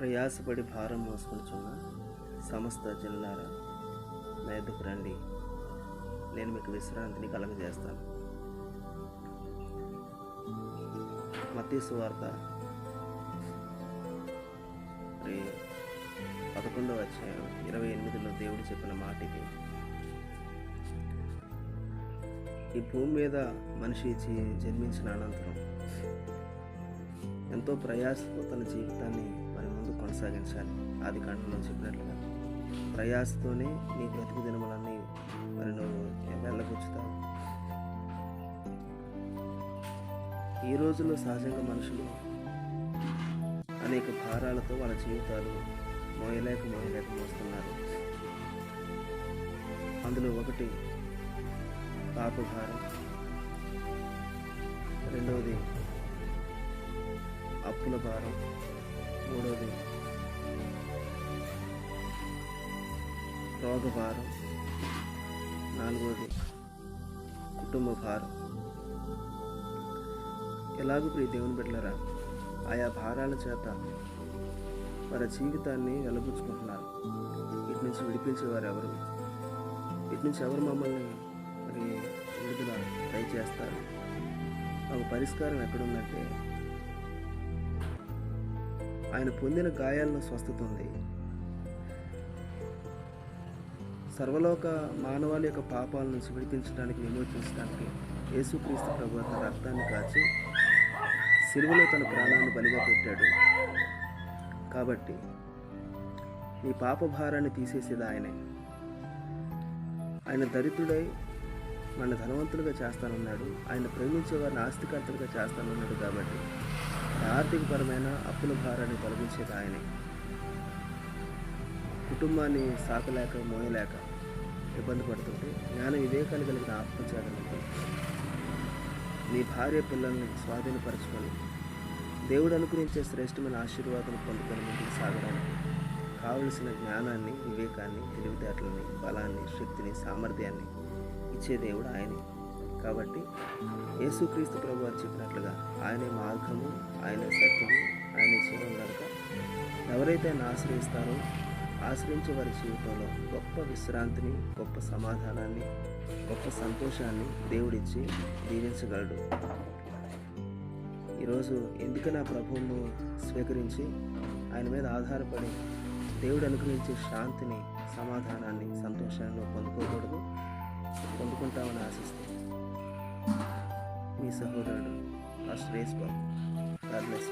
ప్రయాసపడి భారం మోసుకుంటున్న సమస్త జిల్లాల నా ఎద్దుకు రండి. నేను మీకు విశ్రాంతిని కలగజేస్తాను. మతీసు వార్త పదకొండు పదకొండవ అధ్యాయం ఇరవై ఎనిమిదిలో దేవుడు చెప్పిన మాట ఇది ఈ భూమి మీద మనిషి జన్మించిన అనంతరం ఎంతో ప్రయాసతో తన జీవితాన్ని ముందు కొనసాగించాలి. ఆది కాండంలో చెప్పినట్లుగా ప్రయాసతోనే నీ బ్రతుకు దినములన్నీ మరి నువ్వు వెళ్ళబుచ్చుతావు ఈ రోజుల్లో సహజంగా మనుషులు అనేక భారాలతో వాళ్ళ జీవితాలు మోయలేక మోయలేక మోస్తున్నారు. అందులో ఒకటి పాప భారం రెండవది అప్పుల భారం. మూడవది రోగ భారం నాలుగోది కుటుంబ భారం ఎలాగూ ప్రియ దేవుని బిడ్డలరా ఆయా భారాల చేత వారి జీవితాన్ని వెలబుచ్చుకుంటున్నారు. ఇటు నుంచి విడిపించేవారు ఎవరు? ఇటు నుంచి ఎవరు మమ్మల్ని మరి విడుదల చేస్తారు ఆ పరిష్కారం ఎక్కడుందంటే ఆయన పొందిన గాయాలను స్వస్థత ఉంది. సర్వలోక మానవాళి యొక్క పాపాల నుంచి విడిపించడానికి విమోచించడానికి యేసుక్రీస్తు ప్రభు తన రక్తాన్ని కాచి సిలువలో తన ప్రాణాన్ని బలిగా పెట్టాడు. కాబట్టి నీ పాప భారాన్ని తీసేసేది ఆయనే. ఆయన దరిద్రుడై మన ధనవంతులుగా చేస్తానన్నాడు. ఆయన ప్రేమించే వారిని ఆస్తికర్తలుగా చేస్తానన్నాడు కాబట్టి ఆర్థికపరమైన అప్పుల భారాన్ని తొలగించేది ఆయనే కుటుంబాన్ని సాకలేక మోయలేక ఇబ్బంది పడుతుంటే జ్ఞాన వివేకాలు కలిగిన ఆత్మచేతనంతో మీ భార్య పిల్లల్ని స్వాధీనపరచుకొని దేవుడు అనుగ్రహించే శ్రేష్టమైన ఆశీర్వాదం పొందుకొని ముందుకు సాగడానికి కావలసిన జ్ఞానాన్ని వివేకాన్ని తెలివితేటలని బలాన్ని శక్తిని సామర్థ్యాన్ని ఇచ్చే దేవుడు ఆయనే. కాబట్టి యేసుక్రీస్తు ప్రభు అని చెప్పినట్లుగా ఆయనే మార్గము ఆయనే సత్యము ఆయనే జీవం కనుక ఎవరైతే ఆయన ఆశ్రయిస్తారో ఆశ్రయించే వారి జీవితంలో గొప్ప విశ్రాంతిని గొప్ప సమాధానాన్ని గొప్ప సంతోషాన్ని దేవుడిచ్చి దీవించగలడు. ఈరోజు ఎందుకు నా ప్రభువును స్వీకరించి ఆయన మీద ఆధారపడి దేవుడు అనుగ్రహించే శాంతిని సమాధానాన్ని సంతోషాన్ని పొందుకోకూడదు? పొందుకుంటామని ఆశిస్తే మీ సహోదరుడు ఆ శ్రేయస్ బాబు గాడ్ bless.